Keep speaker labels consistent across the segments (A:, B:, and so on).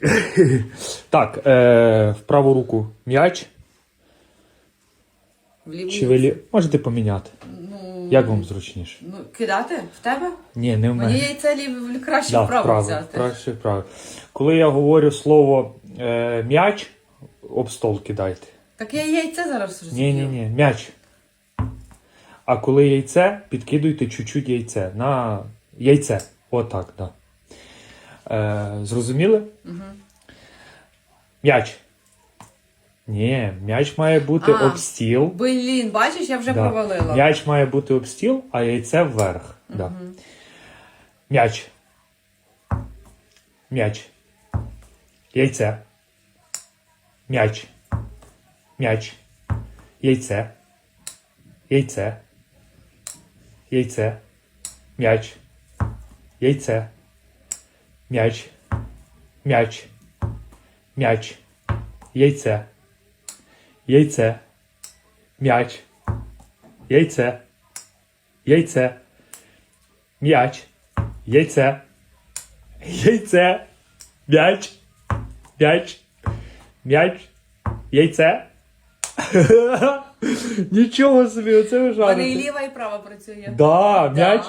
A: Так, е, в праву руку м'яч.
B: В ліву.
A: Чи ви лі... Можете поміняти.
B: Ну,
A: Як вам зручніше?
B: Ну, кидати в тебе?
A: Ні, не в
B: Мені
A: мене.
B: яйце лів... краще
A: Да,
B: вправо
A: вправо,
B: взяти.
A: краще вправо. Коли я говорю слово е, м'яч, об стол кидайте.
B: Так я яйце зараз розумію.
A: Ні, ні, ні, м'яч. А коли яйце, підкидуйте чуть-чуть яйце. На яйце. Отак, так. Да. Е, зрозуміли?
B: Угу.
A: М'яч. Ні, м'яч має бути
B: А.
A: об стіл.
B: Блін, бачиш, я вже
A: Да.
B: провалила.
A: М'яч має бути об стіл, а яйце вверх. Да. М'яч. М'яч. Яйце. М'яч. М'яч. Яйце. Яйце. Яйце. М'яч. Яйце. М'яч. М'яч. М'яч. Яйце. Яйце. М'яч. Яйце. Яйце. М'яч. Яйце. Яйце. М'яч. М'яч. М'яч. Яйце. Нічого собі, оце
B: У мене і ліва, і права працює.
A: Да, м'яч.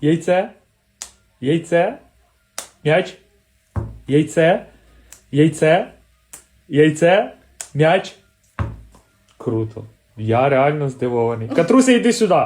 A: Яйце. Яйце. М'яч. Яйце. Яйце. Яйце. М'яч. Круто. Я реально здивований. Катруся, йди сюди.